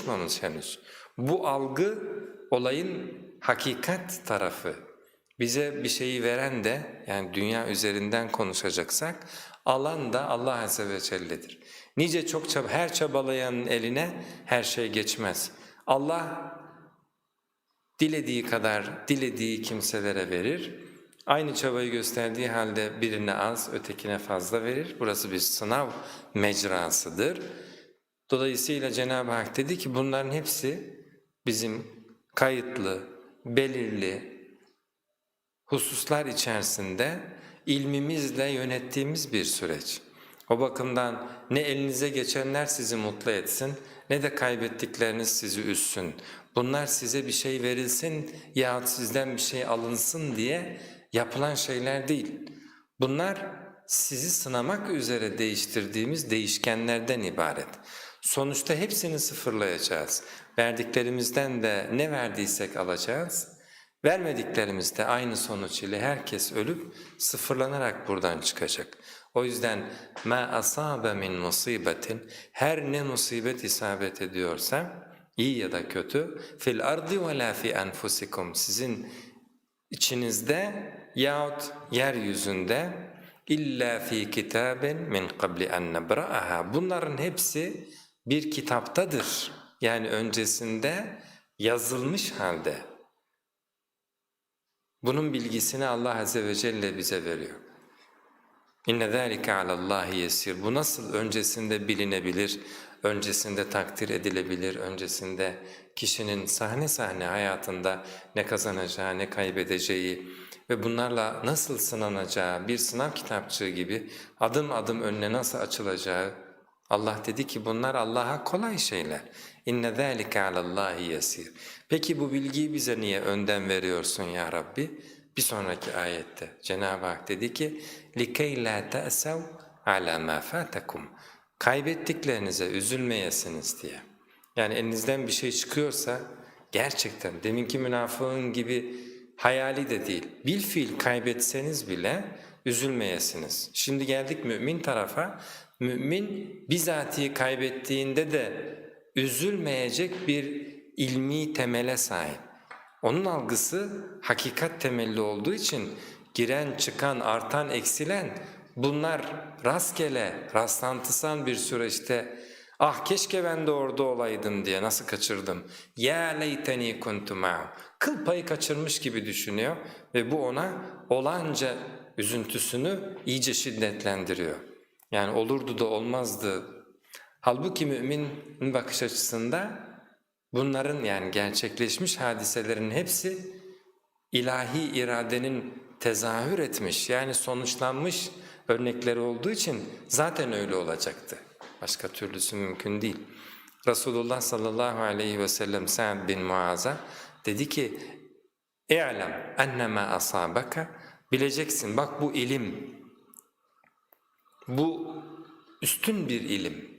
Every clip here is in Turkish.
konuşmamış henüz. Bu algı olayın hakikat tarafı. Bize bir şeyi veren de yani dünya üzerinden konuşacaksak alan da Allah Azze ve Celle'dir. Nice çok çaba, her çabalayanın eline her şey geçmez. Allah dilediği kadar dilediği kimselere verir. Aynı çabayı gösterdiği halde birine az, ötekine fazla verir. Burası bir sınav mecrasıdır. Dolayısıyla Cenab-ı Hak dedi ki bunların hepsi bizim kayıtlı, belirli hususlar içerisinde ilmimizle yönettiğimiz bir süreç. O bakımdan ne elinize geçenler sizi mutlu etsin ne de kaybettikleriniz sizi üzsün. Bunlar size bir şey verilsin yahut sizden bir şey alınsın diye yapılan şeyler değil. Bunlar sizi sınamak üzere değiştirdiğimiz değişkenlerden ibaret. Sonuçta hepsini sıfırlayacağız. Verdiklerimizden de ne verdiysek alacağız. Vermediklerimizde aynı sonuç ile herkes ölüp sıfırlanarak buradan çıkacak. O yüzden ma asabe min musibetin her ne musibet isabet ediyorsa iyi ya da kötü fil ardi ve la fi enfusikum sizin içinizde yahut yeryüzünde illa fi kitabin min qabli en nebra'aha bunların hepsi bir kitaptadır. Yani öncesinde yazılmış halde. Bunun bilgisini Allah Azze ve Celle bize veriyor. İnne zâlike alallâhi yesir. Bu nasıl öncesinde bilinebilir, öncesinde takdir edilebilir, öncesinde kişinin sahne sahne hayatında ne kazanacağı, ne kaybedeceği ve bunlarla nasıl sınanacağı, bir sınav kitapçığı gibi adım adım önüne nasıl açılacağı Allah dedi ki bunlar Allah'a kolay şeyler. İnne zâlike alallâhi yesir. Peki bu bilgiyi bize niye önden veriyorsun ya Rabbi? Bir sonraki ayette Cenab-ı Hak dedi ki لِكَيْ لَا تَأْسَوْا عَلَى مَا فَاتَكُمْ Kaybettiklerinize üzülmeyesiniz diye. Yani elinizden bir şey çıkıyorsa gerçekten deminki münafığın gibi hayali de değil, bil fiil kaybetseniz bile üzülmeyesiniz. Şimdi geldik mümin tarafa, mümin bizatihi kaybettiğinde de üzülmeyecek bir ilmi temele sahip. Onun algısı hakikat temelli olduğu için giren, çıkan, artan, eksilen bunlar rastgele, rastlantısal bir süreçte ah keşke ben de orada olaydım diye nasıl kaçırdım. Ya leyteni kuntu ma'hu. Kıl payı kaçırmış gibi düşünüyor ve bu ona olanca üzüntüsünü iyice şiddetlendiriyor. Yani olurdu da olmazdı. Halbuki müminin bakış açısında Bunların yani gerçekleşmiş hadiselerin hepsi ilahi iradenin tezahür etmiş yani sonuçlanmış örnekleri olduğu için zaten öyle olacaktı. Başka türlüsü mümkün değil. Resulullah sallallahu aleyhi ve sellem Sa'd bin Muaz'a dedi ki اِعْلَمْ اَنَّمَا أَصَابَكَ Bileceksin bak bu ilim, bu üstün bir ilim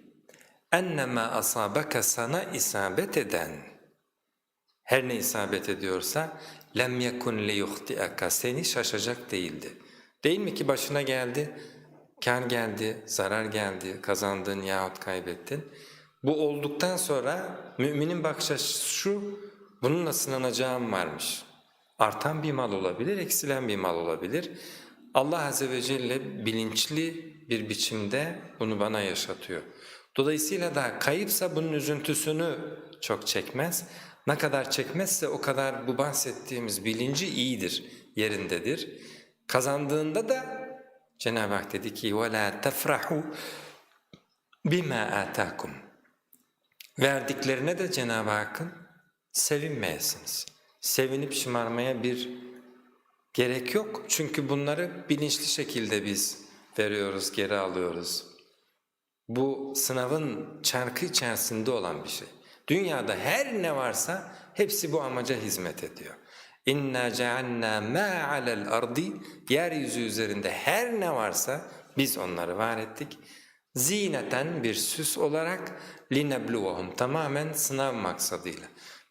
ennema asabaka sana isabet eden her ne isabet ediyorsa lem yekun li yuhtiaka seni şaşacak değildi. Değil mi ki başına geldi, kar geldi, zarar geldi, kazandın yahut kaybettin. Bu olduktan sonra müminin bakış açısı şu, bununla sınanacağım varmış. Artan bir mal olabilir, eksilen bir mal olabilir. Allah Azze ve Celle bilinçli bir biçimde bunu bana yaşatıyor. Dolayısıyla da kayıpsa bunun üzüntüsünü çok çekmez. Ne kadar çekmezse o kadar bu bahsettiğimiz bilinci iyidir, yerindedir. Kazandığında da Cenab-ı Hak dedi ki وَلَا تَفْرَحُوا بِمَا آتَاكُمْ Verdiklerine de Cenab-ı Hakk'ın sevinmeyesiniz. Sevinip şımarmaya bir gerek yok. Çünkü bunları bilinçli şekilde biz veriyoruz, geri alıyoruz. Bu sınavın çarkı içerisinde olan bir şey. Dünyada her ne varsa hepsi bu amaca hizmet ediyor. İnna cealna ma alel ardi yeryüzü üzerinde her ne varsa biz onları var ettik. Zineten bir süs olarak linebluhum tamamen sınav maksadıyla.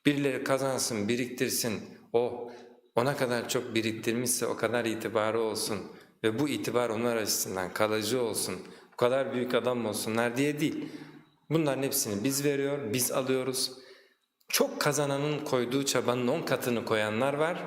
Birileri kazansın, biriktirsin. O ona kadar çok biriktirmişse o kadar itibarı olsun ve bu itibar onlar açısından kalıcı olsun. Bu kadar büyük adam olsunlar diye değil. Bunların hepsini biz veriyor, biz alıyoruz. Çok kazananın koyduğu çabanın on katını koyanlar var.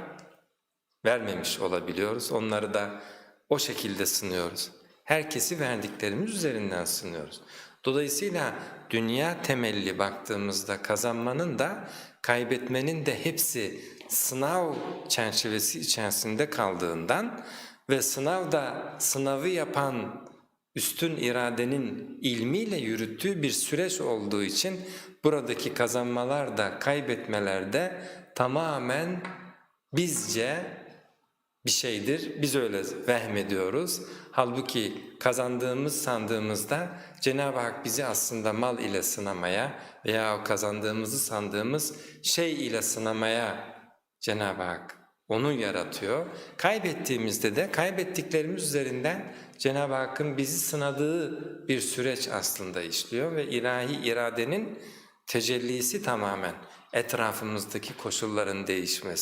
Vermemiş olabiliyoruz. Onları da o şekilde sınıyoruz. Herkesi verdiklerimiz üzerinden sınıyoruz. Dolayısıyla dünya temelli baktığımızda kazanmanın da kaybetmenin de hepsi sınav çerçevesi içerisinde kaldığından ve sınavda sınavı yapan üstün iradenin ilmiyle yürüttüğü bir süreç olduğu için buradaki kazanmalar da kaybetmeler de tamamen bizce bir şeydir. Biz öyle vehmediyoruz. Halbuki kazandığımız sandığımızda Cenab-ı Hak bizi aslında mal ile sınamaya veya kazandığımızı sandığımız şey ile sınamaya Cenab-ı Hak onu yaratıyor. Kaybettiğimizde de kaybettiklerimiz üzerinden Cenab-ı Hakk'ın bizi sınadığı bir süreç aslında işliyor ve ilahi iradenin tecellisi tamamen etrafımızdaki koşulların değişmesi.